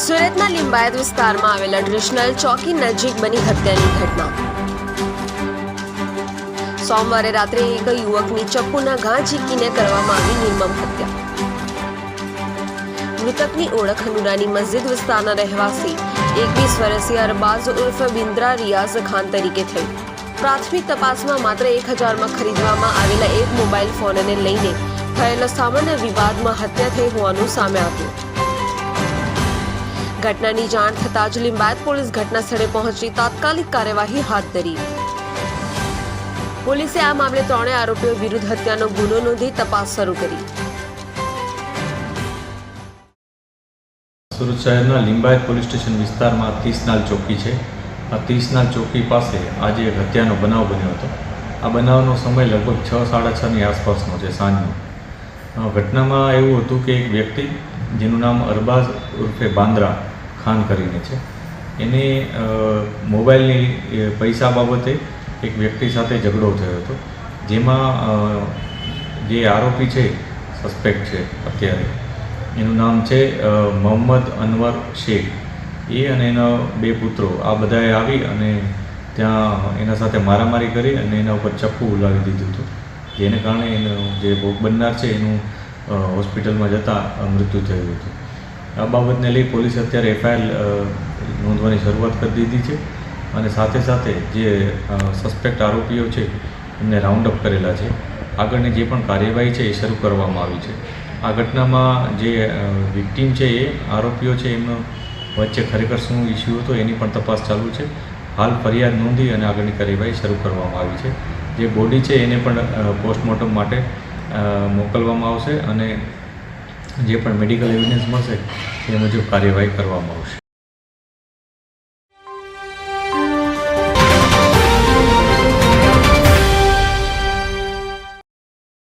શહેરના લિંબાયત વિસ્તારમાં આવેલા ટ્રેડિશનલ ચોકી નજીક બની હત્યાની ઘટના. સોમવારે રાત્રે એક યુવકની ચપ્પુના ઘા ઝીકીને કરવામાં આવી નિર્મમ હત્યા. મૃતકની ઓળખ હનુરાની મસ્જિદ વિસ્તારના રહેવાસી એકવીસ વર્ષીય અરબાઝ ઉર્ફ બિન્દ્રા રિયાઝ ખાન તરીકે થઈ. પ્રાથમિક તપાસમાં માત્ર એક હજારમાં ખરીદવામાં આવેલા એક મોબાઈલ ફોનને લઈને થયેલા સામાન્ય વિવાદમાં હત્યા થઈ હોવાનું સામે આવ્યું. ઘટનાની જાણ થતાં જ લિંબાયત પોલીસ ઘટના સ્થળે પહોંચી તાત્કાલિક કાર્યવાહી હાથ ધરી. પોલીસે આ મામલે ત્રણેય આરોપીઓ વિરુદ્ધ હત્યાનો ગુનો નોંધી તપાસ શરૂ કરી. સુરત શહેરના લિંબાયત પોલીસ સ્ટેશન વિસ્તારમાં તીસનાલ ચોકી છે. આ તીસનાલ ચોકી પાસે આજે એક હત્યાનો બનાવ બન્યો હતો. આ બનાવનો સમય લગભગ છ, સાડા છની આસપાસનો છે સાંજનો. ઘટનામાં એવું હતું કે એક વ્યક્તિ, જેનું નામ અરબાઝ ઉર્ફે બાંદ્રા ખાન કરીને છે. એને મોબાઈલની પૈસા બાબતે એક વ્યક્તિ સાથે ઝઘડો થયો હતો, જેમાં જે આરોપી છે સસ્પેક્ટ છે અત્યારે. એનું નામ છે મોહમ્મદ અનવર શેખ. એ અને એના બે પુત્રો, આ બધાએ આવી અને ત્યાં એના સાથે મારામારી કરી અને એના ઉપર ચપ્પુ ઉલાવી દીધું હતું. જેને કારણે એનું જે ભોગ બનનાર છે, એનું હોસ્પિટલમાં જતાં મૃત્યુ થયું હતું. આ બાબતને લઈ પોલીસે અત્યારે એફઆઈઆર નોંધવાની શરૂઆત કરી દીધી છે અને સાથે સાથે જે સસ્પેક્ટ આરોપીઓ છે, એમને રાઉન્ડ અપ કરેલા છે. આગળની જે પણ કાર્યવાહી છે એ શરૂ કરવામાં આવી છે. આ ઘટનામાં જે વિક્ટીમ છે એ, આરોપીઓ છે, એમનો વચ્ચે ખરેખર શું ઇસ્યુ હતો એની પણ તપાસ ચાલુ છે. હાલ ફરિયાદ નોંધી અને આગળની કાર્યવાહી શરૂ કરવામાં આવી છે. જે બોડી છે એને પણ પોસ્ટમોર્ટમ માટે મોકલવામાં આવશે અને જે પણ મેડિકલ એવિડન્સ મળશે એ મુજબ કાર્યવાહી કરવામાં આવશે.